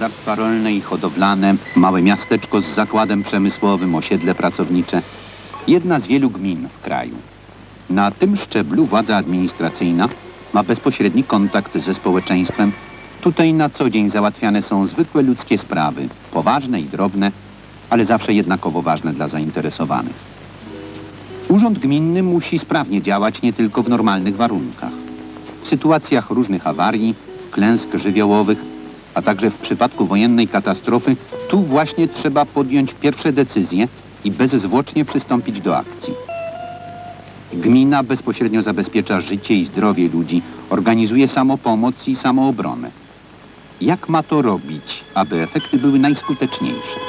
Gospodarstwa rolne i hodowlane, małe miasteczko z zakładem przemysłowym, osiedle pracownicze. Jedna z wielu gmin w kraju. Na tym szczeblu władza administracyjna ma bezpośredni kontakt ze społeczeństwem. Tutaj na co dzień załatwiane są zwykłe ludzkie sprawy, poważne i drobne, ale zawsze jednakowo ważne dla zainteresowanych. Urząd gminny musi sprawnie działać nie tylko w normalnych warunkach. W sytuacjach różnych awarii, klęsk żywiołowych, a także w przypadku wojennej katastrofy, tu właśnie trzeba podjąć pierwsze decyzje i bezzwłocznie przystąpić do akcji. Gmina bezpośrednio zabezpiecza życie i zdrowie ludzi, organizuje samopomoc i samoobronę. Jak ma to robić, aby efekty były najskuteczniejsze?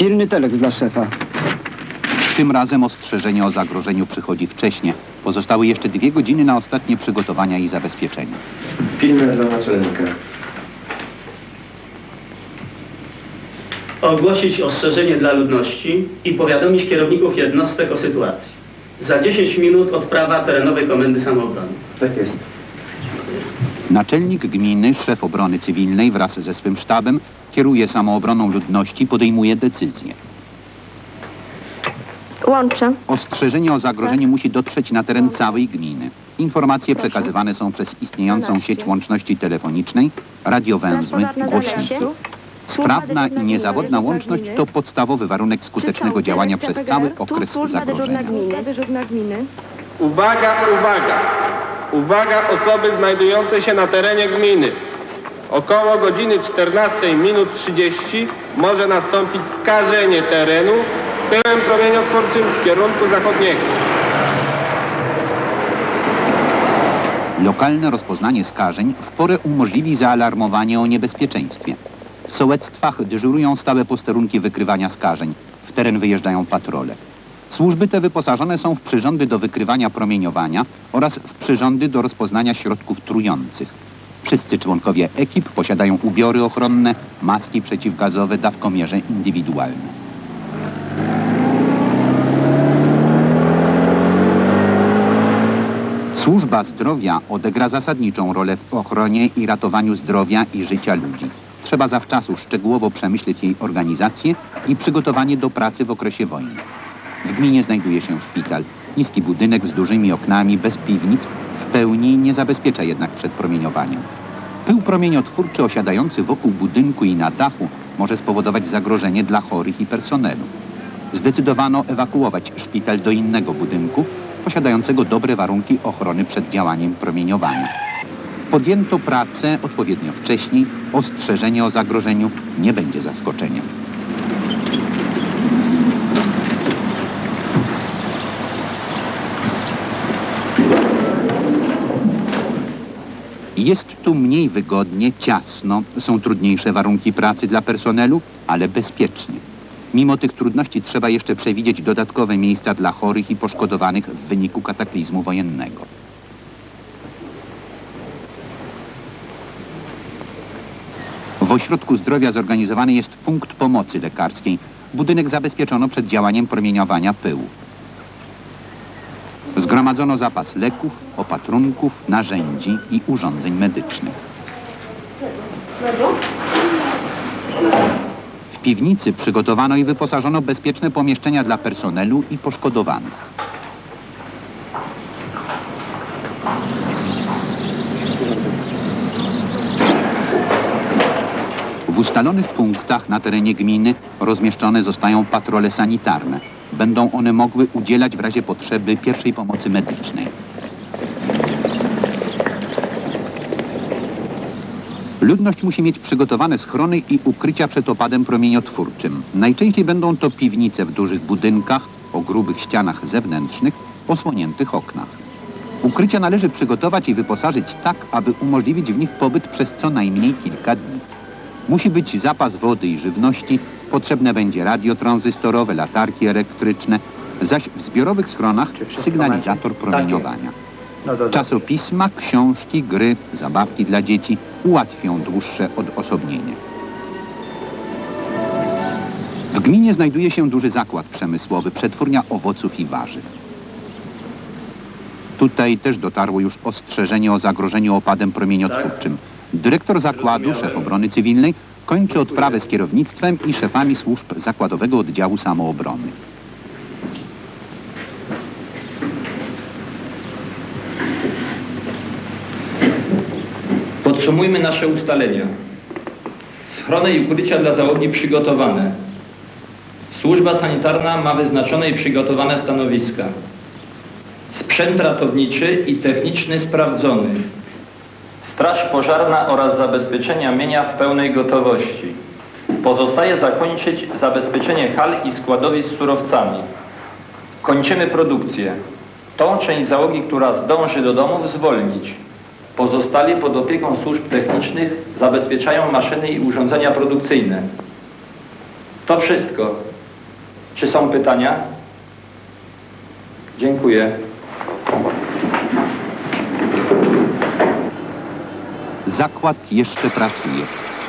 Pilny teleks dla szefa. Tym razem ostrzeżenie o zagrożeniu przychodzi wcześnie. Pozostały jeszcze dwie godziny na ostatnie przygotowania i zabezpieczenie. Pilne dla naczelnika. ogłosić ostrzeżenie dla ludności i powiadomić kierowników jednostek o sytuacji. Za 10 minut odprawa terenowej Komendy Samoobrony. Tak jest. Naczelnik gminy, szef obrony cywilnej wraz ze swym sztabem kieruje samoobroną ludności, podejmuje decyzje. Łączę. Ostrzeżenie o zagrożeniu musi dotrzeć na teren całej gminy. Informacje przekazywane są przez istniejącą sieć łączności telefonicznej, radiowęzły, głośniki. Sprawna i niezawodna łączność to podstawowy warunek skutecznego działania przez cały okres zagrożenia. Uwaga, uwaga! Uwaga osoby znajdujące się na terenie gminy. Około godziny 14 minut 30 może nastąpić skażenie terenu pyłem promieniotwórczym z kierunku zachodniego. Lokalne rozpoznanie skażeń w porę umożliwi zaalarmowanie o niebezpieczeństwie. W sołectwach dyżurują stałe posterunki wykrywania skażeń. W teren wyjeżdżają patrole. Służby te wyposażone są w przyrządy do wykrywania promieniowania oraz w przyrządy do rozpoznania środków trujących. Wszyscy członkowie ekip posiadają ubiory ochronne, maski przeciwgazowe, dawkomierze indywidualne. Służba zdrowia odegra zasadniczą rolę w ochronie i ratowaniu zdrowia i życia ludzi. Trzeba zawczasu szczegółowo przemyśleć jej organizację i przygotowanie do pracy w okresie wojny. W gminie znajduje się szpital. Niski budynek z dużymi oknami, bez piwnic, w pełni nie zabezpiecza jednak przed promieniowaniem. Pył promieniotwórczy osiadający wokół budynku i na dachu może spowodować zagrożenie dla chorych i personelu. Zdecydowano ewakuować szpital do innego budynku, posiadającego dobre warunki ochrony przed działaniem promieniowania. Podjęto pracę odpowiednio wcześniej, ostrzeżenie o zagrożeniu nie będzie zaskoczeniem. Jest tu mniej wygodnie, ciasno, są trudniejsze warunki pracy dla personelu, ale bezpiecznie. Mimo tych trudności trzeba jeszcze przewidzieć dodatkowe miejsca dla chorych i poszkodowanych w wyniku kataklizmu wojennego. W ośrodku zdrowia zorganizowany jest punkt pomocy lekarskiej. Budynek zabezpieczono przed działaniem promieniowania pyłu. Zgromadzono zapas leków, opatrunków, narzędzi i urządzeń medycznych. W piwnicy przygotowano i wyposażono bezpieczne pomieszczenia dla personelu i poszkodowanych. W ustalonych punktach na terenie gminy rozmieszczone zostają patrole sanitarne. Będą one mogły udzielać w razie potrzeby pierwszej pomocy medycznej. Ludność musi mieć przygotowane schrony i ukrycia przed opadem promieniotwórczym. Najczęściej będą to piwnice w dużych budynkach o grubych ścianach zewnętrznych osłoniętych oknach. Ukrycia należy przygotować i wyposażyć tak, aby umożliwić w nich pobyt przez co najmniej kilka dni. Musi być zapas wody i żywności, potrzebne będzie radio tranzystorowe, latarki elektryczne, zaś w zbiorowych schronach sygnalizator promieniowania. No to Czasopisma, książki, gry, zabawki dla dzieci ułatwią dłuższe odosobnienie. W gminie znajduje się duży zakład przemysłowy, przetwórnia owoców i warzyw. Tutaj też dotarło już ostrzeżenie o zagrożeniu opadem promieniotwórczym. Dyrektor zakładu, szef obrony cywilnej, kończy odprawę z kierownictwem i szefami służb zakładowego oddziału samoobrony. Podsumujmy nasze ustalenia. Schrony i ukrycia dla załogi przygotowane. Służba sanitarna ma wyznaczone i przygotowane stanowiska. Sprzęt ratowniczy i techniczny sprawdzony. Straż pożarna oraz zabezpieczenia mienia w pełnej gotowości. Pozostaje zakończyć zabezpieczenie hal i składowisk z surowcami. Kończymy produkcję. Tą część załogi, która zdąży do domów, zwolnić. Pozostali pod opieką służb technicznych zabezpieczają maszyny i urządzenia produkcyjne. To wszystko. Czy są pytania? Dziękuję. Zakład jeszcze pracuje.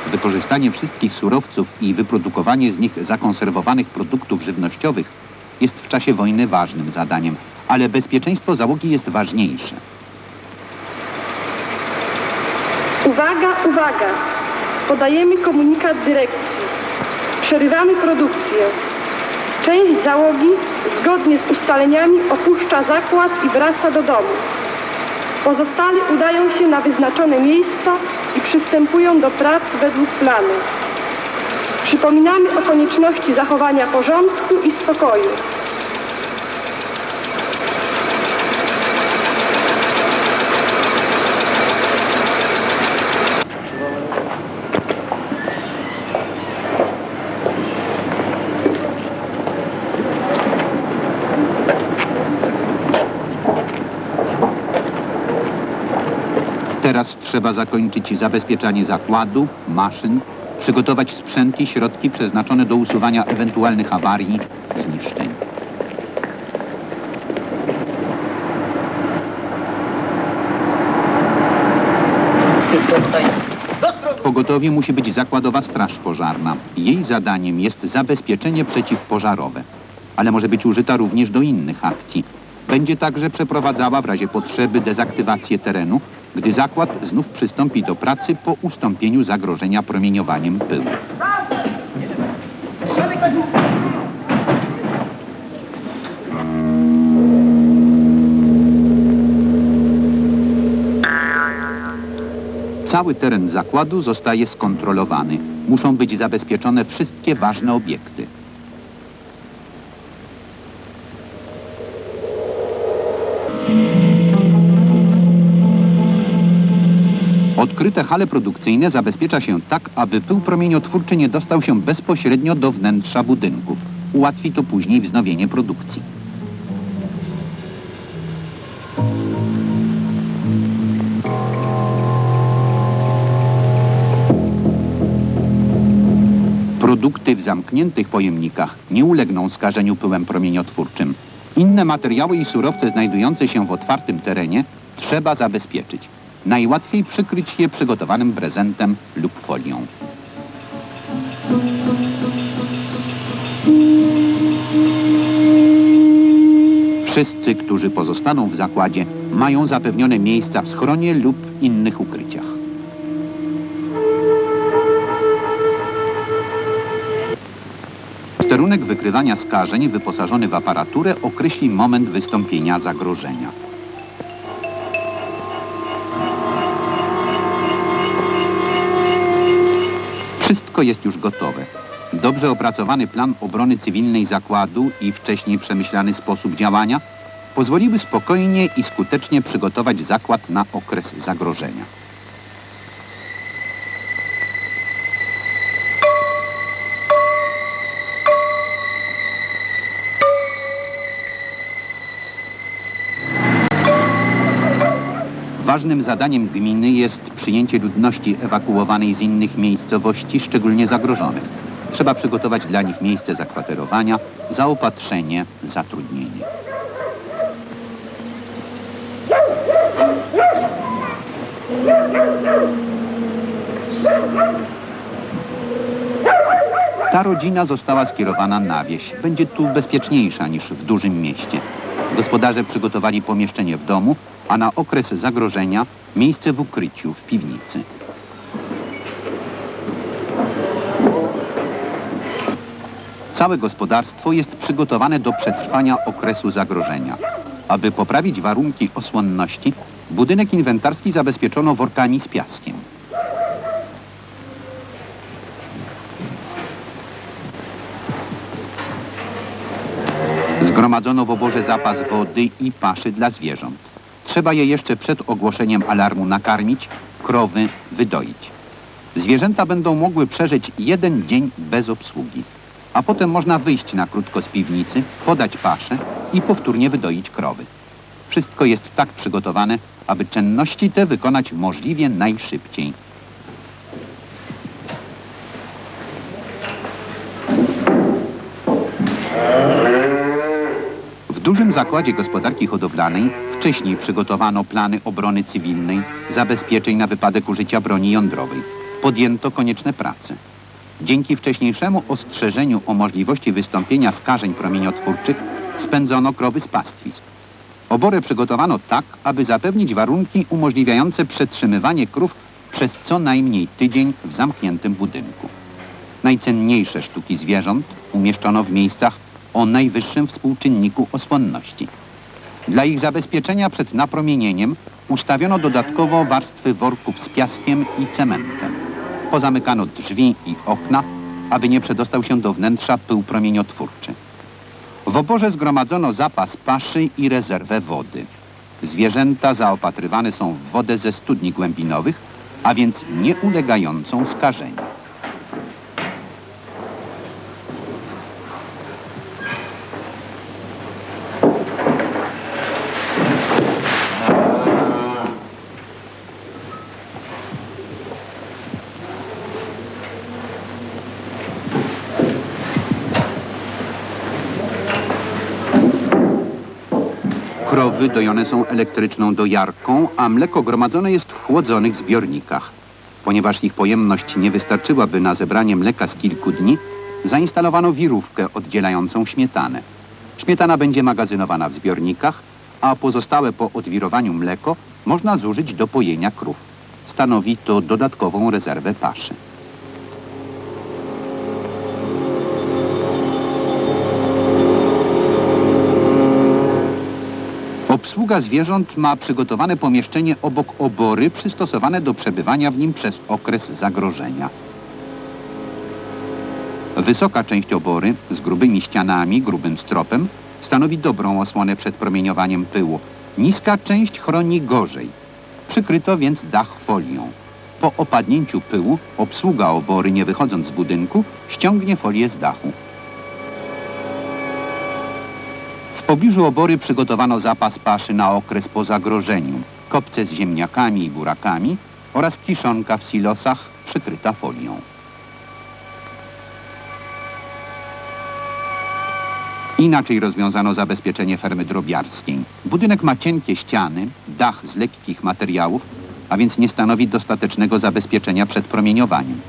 Wykorzystanie wszystkich surowców i wyprodukowanie z nich zakonserwowanych produktów żywnościowych jest w czasie wojny ważnym zadaniem, ale bezpieczeństwo załogi jest ważniejsze. Uwaga, uwaga! Podajemy komunikat dyrekcji. Przerywamy produkcję. Część załogi zgodnie z ustaleniami opuszcza zakład i wraca do domu. Pozostali udają się na wyznaczone miejsca i przystępują do prac według planu. Przypominamy o konieczności zachowania porządku i spokoju. Teraz trzeba zakończyć zabezpieczanie zakładu, maszyn, przygotować sprzęt i środki przeznaczone do usuwania ewentualnych awarii, zniszczeń. W pogotowie musi być zakładowa straż pożarna. Jej zadaniem jest zabezpieczenie przeciwpożarowe, ale może być użyta również do innych akcji. Będzie także przeprowadzała w razie potrzeby dezaktywację terenu, gdy zakład znów przystąpi do pracy po ustąpieniu zagrożenia promieniowaniem pyłu. Cały teren zakładu zostaje skontrolowany. Muszą być zabezpieczone wszystkie ważne obiekty. Odkryte hale produkcyjne zabezpiecza się tak, aby pył promieniotwórczy nie dostał się bezpośrednio do wnętrza budynków. Ułatwi to później wznowienie produkcji. Produkty w zamkniętych pojemnikach nie ulegną skażeniu pyłem promieniotwórczym. Inne materiały i surowce znajdujące się w otwartym terenie trzeba zabezpieczyć. Najłatwiej przykryć je przygotowanym prezentem lub folią. Wszyscy, którzy pozostaną w zakładzie, mają zapewnione miejsca w schronie lub innych ukryciach. Sterunek wykrywania skażeń wyposażony w aparaturę określi moment wystąpienia zagrożenia. Wszystko jest już gotowe. Dobrze opracowany plan obrony cywilnej zakładu i wcześniej przemyślany sposób działania pozwoliły spokojnie i skutecznie przygotować zakład na okres zagrożenia. Ważnym zadaniem gminy jest przyjęcie ludności ewakuowanej z innych miejscowości, szczególnie zagrożonych. Trzeba przygotować dla nich miejsce zakwaterowania, zaopatrzenie, zatrudnienie. Ta rodzina została skierowana na wieś. Będzie tu bezpieczniejsza niż w dużym mieście. Gospodarze przygotowali pomieszczenie w domu, a na okres zagrożenia miejsce w ukryciu w piwnicy. Całe gospodarstwo jest przygotowane do przetrwania okresu zagrożenia. Aby poprawić warunki osłonności, budynek inwentarski zabezpieczono workami z piaskiem. Zgromadzono w oborze zapas wody i paszy dla zwierząt. Trzeba je jeszcze przed ogłoszeniem alarmu nakarmić, krowy wydoić. Zwierzęta będą mogły przeżyć jeden dzień bez obsługi, a potem można wyjść na krótko z piwnicy, podać paszę i powtórnie wydoić krowy. Wszystko jest tak przygotowane, aby czynności te wykonać możliwie najszybciej. Dużym zakładzie gospodarki hodowlanej wcześniej przygotowano plany obrony cywilnej, zabezpieczeń na wypadek użycia broni jądrowej. Podjęto konieczne prace. Dzięki wcześniejszemu ostrzeżeniu o możliwości wystąpienia skażeń promieniotwórczych spędzono krowy z pastwisk. Obory przygotowano tak, aby zapewnić warunki umożliwiające przetrzymywanie krów przez co najmniej tydzień w zamkniętym budynku. Najcenniejsze sztuki zwierząt umieszczono w miejscach o najwyższym współczynniku osłonności. Dla ich zabezpieczenia przed napromienieniem ustawiono dodatkowo warstwy worków z piaskiem i cementem. Pozamykano drzwi i okna, aby nie przedostał się do wnętrza pył promieniotwórczy. W oborze zgromadzono zapas paszy i rezerwę wody. Zwierzęta zaopatrywane są w wodę ze studni głębinowych, a więc nie ulegającą skażeniu. Dojone są elektryczną dojarką, a mleko gromadzone jest w chłodzonych zbiornikach. Ponieważ ich pojemność nie wystarczyłaby na zebranie mleka z kilku dni, zainstalowano wirówkę oddzielającą śmietanę. Śmietana będzie magazynowana w zbiornikach, a pozostałe po odwirowaniu mleko można zużyć do pojenia krów. Stanowi to dodatkową rezerwę paszy. Obsługa zwierząt ma przygotowane pomieszczenie obok obory przystosowane do przebywania w nim przez okres zagrożenia. Wysoka część obory z grubymi ścianami, grubym stropem stanowi dobrą osłonę przed promieniowaniem pyłu. Niska część chroni gorzej. Przykryto więc dach folią. Po opadnięciu pyłu obsługa obory, nie wychodząc z budynku, ściągnie folię z dachu. Pobliżu obory przygotowano zapas paszy na okres po zagrożeniu, kopce z ziemniakami i burakami oraz kiszonka w silosach przykryta folią. Inaczej rozwiązano zabezpieczenie fermy drobiarskiej. Budynek ma cienkie ściany, dach z lekkich materiałów, a więc nie stanowi dostatecznego zabezpieczenia przed promieniowaniem.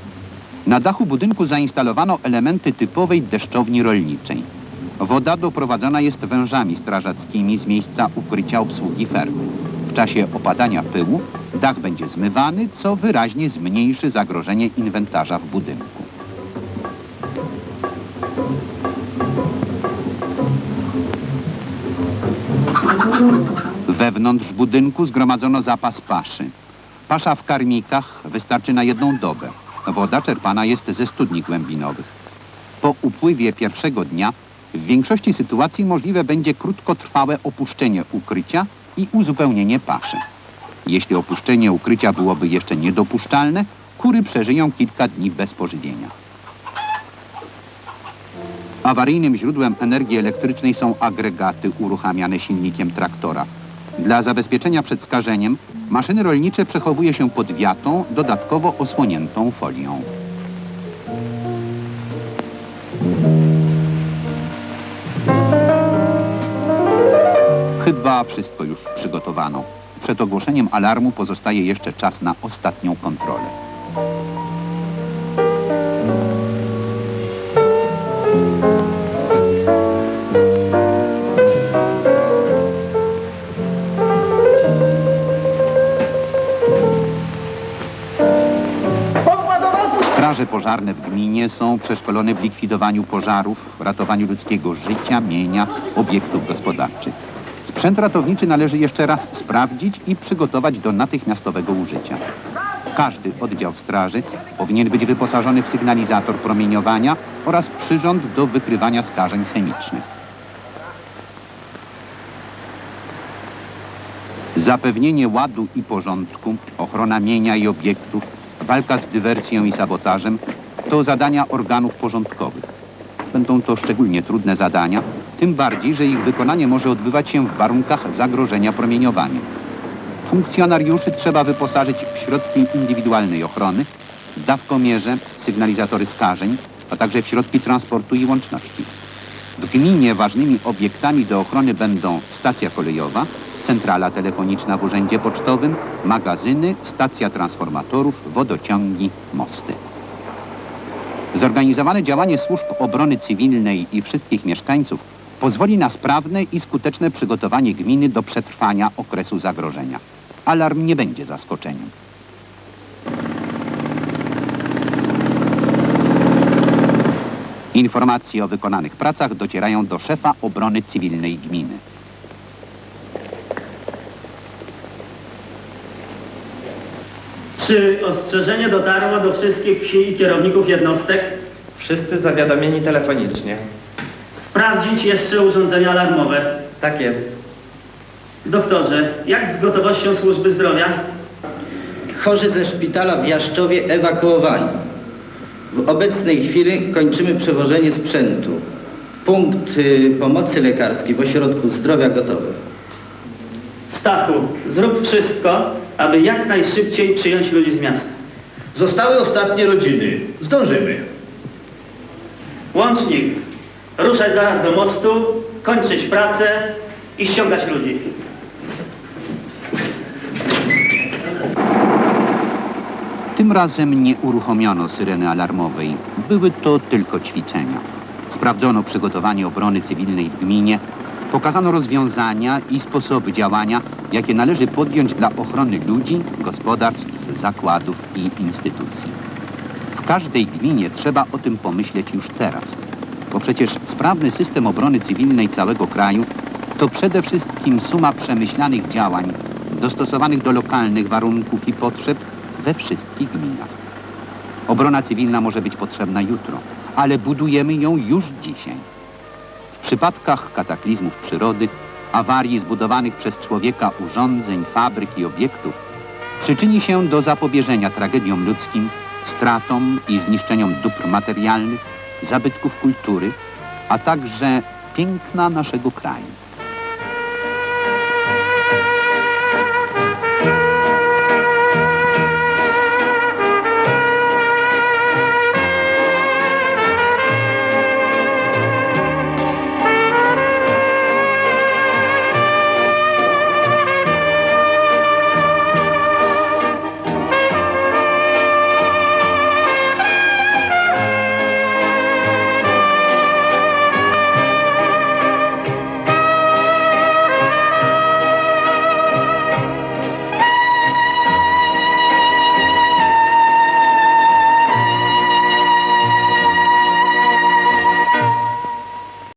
Na dachu budynku zainstalowano elementy typowej deszczowni rolniczej. Woda doprowadzona jest wężami strażackimi z miejsca ukrycia obsługi fermy. W czasie opadania pyłu dach będzie zmywany, co wyraźnie zmniejszy zagrożenie inwentarza w budynku. Wewnątrz budynku zgromadzono zapas paszy. Pasza w karmikach wystarczy na jedną dobę. Woda czerpana jest ze studni głębinowych. Po upływie pierwszego dnia w większości sytuacji możliwe będzie krótkotrwałe opuszczenie ukrycia i uzupełnienie paszy. Jeśli opuszczenie ukrycia byłoby jeszcze niedopuszczalne, kury przeżyją kilka dni bez pożywienia. Awaryjnym źródłem energii elektrycznej są agregaty uruchamiane silnikiem traktora. Dla zabezpieczenia przed skażeniem Maszyny rolnicze przechowuje się pod wiatą, dodatkowo osłoniętą folią. Chyba wszystko już przygotowano. Przed ogłoszeniem alarmu pozostaje jeszcze czas na ostatnią kontrolę. Straże pożarne w gminie są przeszkolone w likwidowaniu pożarów, ratowaniu ludzkiego życia, mienia, obiektów gospodarczych. Sprzęt ratowniczy należy jeszcze raz sprawdzić i przygotować do natychmiastowego użycia. Każdy oddział straży powinien być wyposażony w sygnalizator promieniowania oraz przyrząd do wykrywania skażeń chemicznych. Zapewnienie ładu i porządku, ochrona mienia i obiektów, walka z dywersją i sabotażem to zadania organów porządkowych. Będą to szczególnie trudne zadania, tym bardziej, że ich wykonanie może odbywać się w warunkach zagrożenia promieniowaniem. Funkcjonariuszy trzeba wyposażyć w środki indywidualnej ochrony, dawkomierze, sygnalizatory skażeń, a także w środki transportu i łączności. W gminie ważnymi obiektami do ochrony będą stacja kolejowa, centrala telefoniczna w urzędzie pocztowym, magazyny, stacja transformatorów, wodociągi, mosty. Zorganizowane działanie służb obrony cywilnej i wszystkich mieszkańców pozwoli na sprawne i skuteczne przygotowanie gminy do przetrwania okresu zagrożenia. Alarm nie będzie zaskoczeniem. Informacje o wykonanych pracach docierają do szefa obrony cywilnej gminy. Czy ostrzeżenie dotarło do wszystkich wsi i kierowników jednostek? Wszyscy zawiadomieni telefonicznie. Sprawdzić jeszcze urządzenia alarmowe. Tak jest. Doktorze, jak z gotowością służby zdrowia? Chorzy ze szpitala w Jaszczowie ewakuowani. W obecnej chwili kończymy przewożenie sprzętu. Punkt y, pomocy lekarskiej w ośrodku zdrowia gotowy. Stachu, zrób wszystko, aby jak najszybciej przyjąć ludzi z miasta. Zostały ostatnie rodziny. Zdążymy. Łącznik, ruszać zaraz do mostu, kończyć pracę i ściągać ludzi. Tym razem nie uruchomiono syreny alarmowej. Były to tylko ćwiczenia. Sprawdzono przygotowanie obrony cywilnej w gminie, pokazano rozwiązania i sposoby działania, jakie należy podjąć dla ochrony ludzi, gospodarstw, zakładów i instytucji. W każdej gminie trzeba o tym pomyśleć już teraz, bo przecież sprawny system obrony cywilnej całego kraju to przede wszystkim suma przemyślanych działań dostosowanych do lokalnych warunków i potrzeb we wszystkich gminach. Obrona cywilna może być potrzebna jutro, ale budujemy ją już dzisiaj. W przypadkach kataklizmów przyrody, awarii zbudowanych przez człowieka urządzeń, fabryk i obiektów, przyczyni się do zapobieżenia tragediom ludzkim, stratom i zniszczeniom dóbr materialnych, zabytków kultury, a także piękna naszego kraju.